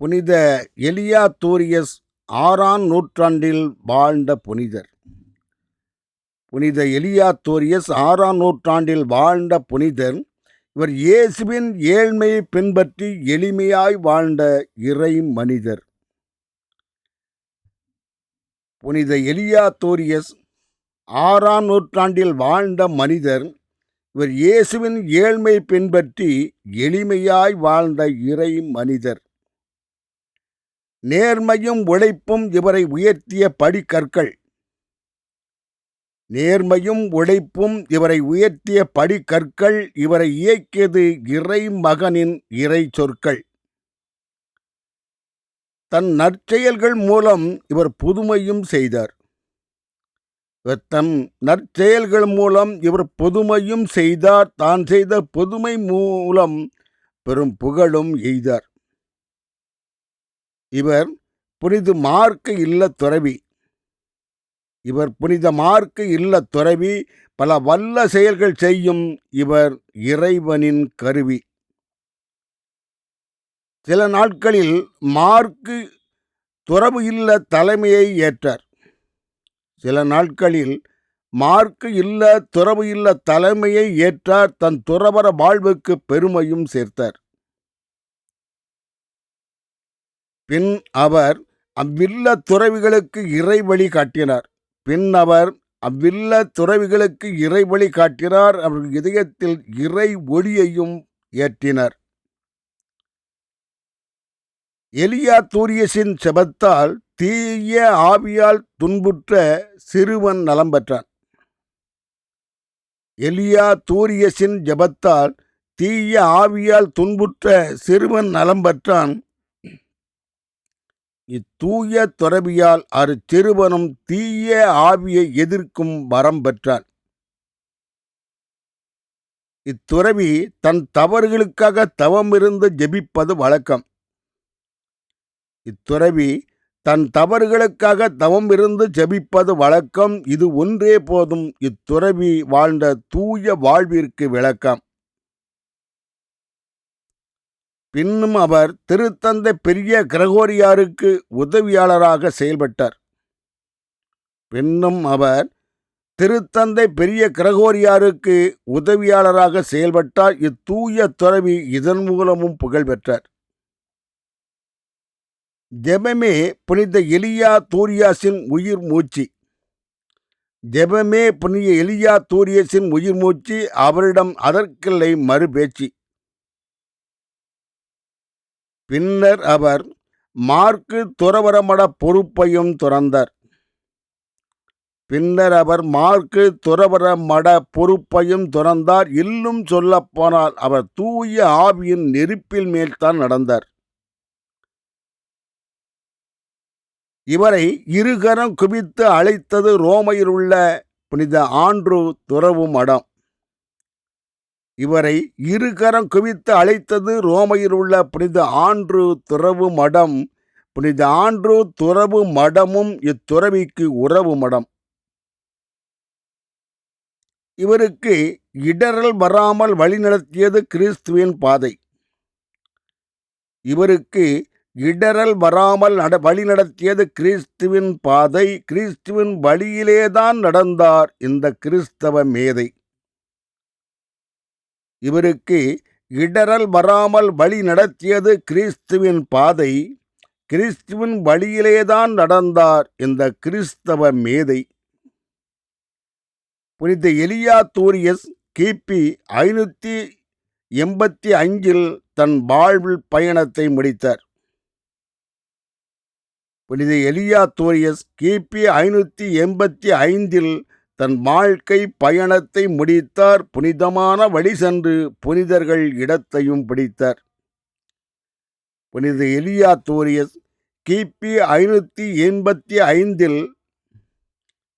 புனித எலியா தூரியஸ் ஆறாம் நூற்றாண்டில் வாழ்ந்த புனிதர். புனித எலியா தோரியஸ் ஆறாம் நூற்றாண்டில் வாழ்ந்த புனிதர். இவர் இயேசுவின் ஏழ்மையை பின்பற்றி எளிமையாய் வாழ்ந்த இறை மனிதர். புனித எலியா தோரியஸ் ஆறாம் நூற்றாண்டில் வாழ்ந்த மனிதர். இவர் இயேசுவின் ஏழ்மை பின்பற்றி எளிமையாய் வாழ்ந்த இறை மனிதர். நேர்மையும் உழைப்பும் இவரை உயர்த்திய படிக்கற்கள். நேர்மையும் உழைப்பும் இவரை உயர்த்திய படிக்கற்கள் இவரை இயக்கியது இறை மகனின் இறை சொற்கள் தன் நற்செயல்கள் மூலம் இவர் புதுமையும் செய்தார். இவர் தன் நற்செயல்கள் மூலம் இவர் புதுமையும் செய்தார். தான் செய்த புதுமை மூலம் பெரும் புகழும் எய்தார். இவர் புனித மார்க்க இல்ல துறவி. இவர் புனித மார்க்க இல்ல துறவி பல வல்ல செயல்கள் செய்யும் இவர் இறைவனின் கருவி. சில நாட்களில் மார்க்கு துறவு இல்ல தலைமையை ஏற்றார். சில நாட்களில் மார்க்கு இல்ல துறவு இல்ல தலைமையை ஏற்றார் தன் துறவர வாழ்வுக்கு பெருமையும் சேர்த்தார். பின் அவர் அவ்வில்ல துறவிகளுக்கு இறைவழி காட்டினார். பின் அவர் அவ்வில்ல துறவிகளுக்கு இறைவழி காட்டினார். அவர்கள் இதயத்தில் இறை ஒளியையும் ஏற்றினர். எலியா தூரியஸின் செபத்தால் தீய ஆவியால் துன்புற்ற சிறுவன் நலம் பெற்றான். எலியா தூரியஸின் ஜபத்தால் தீய ஆவியால் துன்புற்ற சிறுவன் நலம் பெற்றான். இத்தூய துறவியால் அரு சிறுவனும் தீய ஆவியை எதிர்க்கும் வரம் பெற்றார் இத்துறவி தன் தவறுகளுக்காக தவமிருந்து ஜெபிப்பது வழக்கம். இத்துறவி தன் தவறுகளுக்காக தவம் இருந்து ஜெபிப்பது வழக்கம். இது ஒன்றே போதும். இத்துறவி வாழ்ந்த தூய வாழ்விற்கு விளக்கம். பின்னும் அவர் திருத்தந்தை பெரிய கிரகோரியாருக்கு உதவியாளராக செயல்பட்டார். பின்னும் அவர் திருத்தந்தை பெரிய கிரகோரியாருக்கு உதவியாளராக செயல்பட்டார் இத்தூய துறவி இதன் மூலமும் புகழ் பெற்றார். ஜெபமே புனித எலியா தூரியாசின் உயிர் மூச்சு. ஜெபமே புனித எலியா தூரியசின் உயிர் மூச்சு அவரிடம் அதற்கில்லை மறுபேச்சு. பின்னர் அவர் மார்க்கு துறவரமட பொறுப்பையும் துறந்தார். பின்னர் அவர் மார்க்கு துறவர மட பொறுப்பையும் துறந்தார். இன்னும் சொல்லப்போனால் அவர் தூய ஆவியின் நெருப்பில் மேல்தான் நடந்தார். இவரை இருகரம் குவித்து அழைத்தது ரோமையில் உள்ள புனித ஆண்ட்ரு துறவு மடம். இவரை இருகரம் குவித்து அழைத்தது ரோமையில் உள்ள புனித ஆன்று துறவு மடம். புனித ஆன்று துறவு மடமும் இத்துறவிக்கு உறவு மடம். இவருக்கு இடரல் வராமல் வழிநடத்தியது கிறிஸ்துவின் பாதை. இவருக்கு இடரல் வராமல் நட வழி நடத்தியது கிறிஸ்துவின் பாதை. கிறிஸ்துவின் வழியிலேதான் நடந்தார் இந்த கிறிஸ்தவ மேதை. இவருக்கு இடரல் வராமல் வழி நடத்தியது கிறிஸ்துவின் பாதை. கிறிஸ்துவின் வழியிலேதான் நடந்தார் இந்த கிறிஸ்தவ மேதை. புனித எலியா தூரியஸ் கிபி ஐநூற்றி எண்பத்தி அஞ்சில் தன் வாழ்வில் பயணத்தை முடித்தார். புனித எலியா தூரியஸ் கிபி ஐநூற்றி எண்பத்தி ஐந்தில் தன் வாழ்க்கை பயணத்தை முடித்தார். புனிதமான வழி சென்று புனிதர்கள் இடத்தையும் பிடித்தார். புனித எலியா தோரியஸ் கிபி ஐநூற்றி எண்பத்தி ஐந்தில்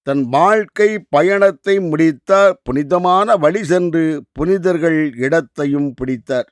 தன் வாழ்க்கை பயணத்தை முடித்தார். புனிதமான வழி சென்று புனிதர்கள் இடத்தையும் பிடித்தார்.